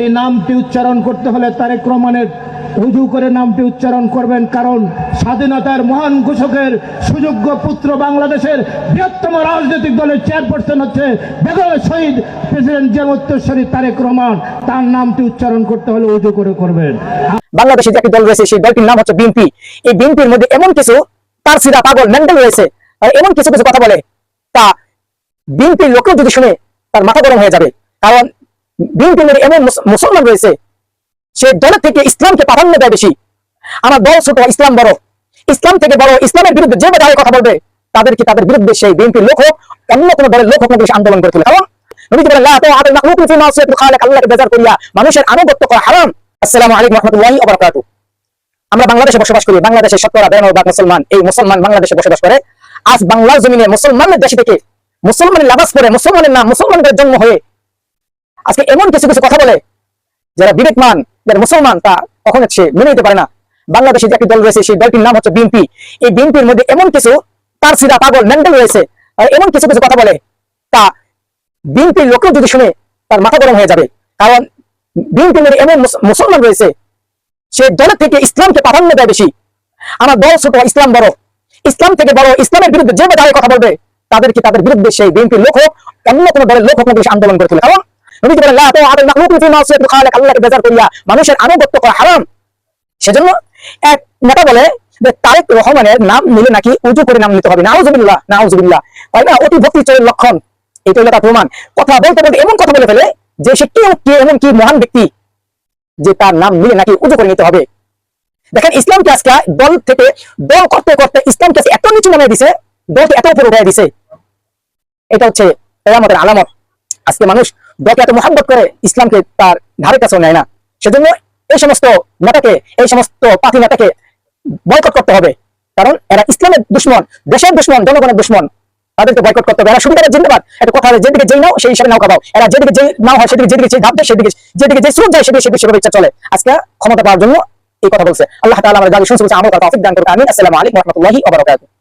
এই নামটি উচ্চারণ করতে হলে তারে ক্রমানের উজু করে নামটি উচ্চারণ করবেন, কারণ স্বাধীনতার মহান ঘোষকের সুযোগ্য পুত্র বাংলাদেশের বৃহত্তম রাজনৈতিক দলের চেয়ারপারসন হচ্ছে বেগম শহীদ প্রেসিডেন্ট জিয়ামুত্তর তারেক রহমান। তার নামটি উচ্চারণ করতে হলে উজু করে করবেন। বাংলাদেশে যে একটি দল রয়েছে, সেই দলটির নাম হচ্ছে বিএনপি। এই বিএনপির মধ্যে এমন কিছু তার সিরা পাগল মেন্টাল রয়েছে এমন কিছু কিছু কথা বলে, তা বিএনপির লোকেও যদি শুনে তার মাথা গরম হয়ে যাবে। কারণ বিএনপির এমন মুসলমান রয়েছে, সে দলের থেকে ইসলামকে প্রাধান্য দেয় বেশি। আমার দল ছোট ইসলাম বড়। ইসলাম থেকে বড় ইসলামের বিরুদ্ধে যে দাঁড়িয়ে কথা বলবে, তাদেরকে তাদের বিরুদ্ধে সেই বিএনপির লোক হোক, অন্য কোনো দলের লোক হোক আন্দোলন করে তোলে। মানুষের আমরা বাংলাদেশে বসবাস করি, বাংলাদেশে মুসলমান এই মুসলমান বাংলাদেশে বসবাস করে। আজ জমিনে মুসলমানদের দেশে থেকে মুসলমানের করে মুসলমানের নাম মুসলমানদের জন্ম হয়ে আজকে এমন কিছু কিছু কথা বলে যারা বিবেকমান যারা মুসলমান, তা কখনো সে মেনে নিতে পারে না। বাংলাদেশে যে একটি দল রয়েছে, সেই দলটির নাম হচ্ছে বিএনপি। এই বিএনপির মধ্যে এমন কিছু তার সিরা পাগল মেন্টাল রয়েছে, আর এমন কিছু কিছু কথা বলে, তা বিএনপির লোকেও যদি শুনে তার মাথা গরম হয়ে যাবে। কারণ বিএনপির মধ্যে এমন মুসলমান রয়েছে, সে দলের থেকে ইসলামকে প্রাধান্য দেয় বেশি। আমার দল ছোট ইসলাম বড়। ইসলাম থেকে বড় ইসলামের বিরুদ্ধে যে দাঁড়িয়ে কথা বলবে, তাদেরকে তাদের বিরুদ্ধে সেই বিএনপির লোক হোক অন্য কোনো দলের লোক হোক আন্দোলন করে তোলে কারণ মানুষের আনুগত্য করা হারাম। সেজন্য এক নেতা বলে তারেক রহমানের নাম নিলে নাকি উজু করে নাম নিতে হবে। নাউজুবিল্লাহ নাউজুবিল্লাহ। হয় না, অতি ভক্তি চোরের লক্ষণ। এটা হলো তার প্রমাণ। কথা বলতে বলতে এমন কথা বলে ফেলে যে, সে কেউ কে এমন কি মহান ব্যক্তি যে তার নাম নিলে নাকি উজু করে নিতে হবে। দেখেন ইসলামকে আজকে দল থেকে দল করতে করতে ইসলামকে আজকে এত নিচু নামিয়ে দিছে, দলকে এত উপরে উঠে দিছে। এটা হচ্ছে আলামত। আজকে মানুষ দলকে এত মহাব্বত করে ইসলামকে তার ধারে কাছেও নেয় না। সেজন্য এই সমস্ত নেতাকে, এই সমস্ত পাতি নেতাকে বয়কট করতে হবে। কারণ এরা ইসলামের দুশ্মন, দেশের দুশ্মন, জনগণের দুশ্মন। তাদেরকে বয়কট করতে হবে। এরা সুবিধার জিন্দাবাদ। একটা কথা যেদিকে যেই নাও, সেই হিসাবে নাও খাবাও এরা যেদিকে যেই নাও হয়, সেদিকে যেদিকে যেই ধাপ দেয় সেদিকে, যেদিকে যে স্রোত যায়, সেদিকে সেদিকে সেভাবে ইচ্ছা চলে। আজকে ক্ষমতা পাওয়ার জন্য এই কথা বলছে। আল্লাহ তাআলা আমাদের গালি শুনছে করা তৌফিক দান করুন আমিন। আসসালামু আলাইকুম রাহমাতুল্লাহি বারাকাতুহু।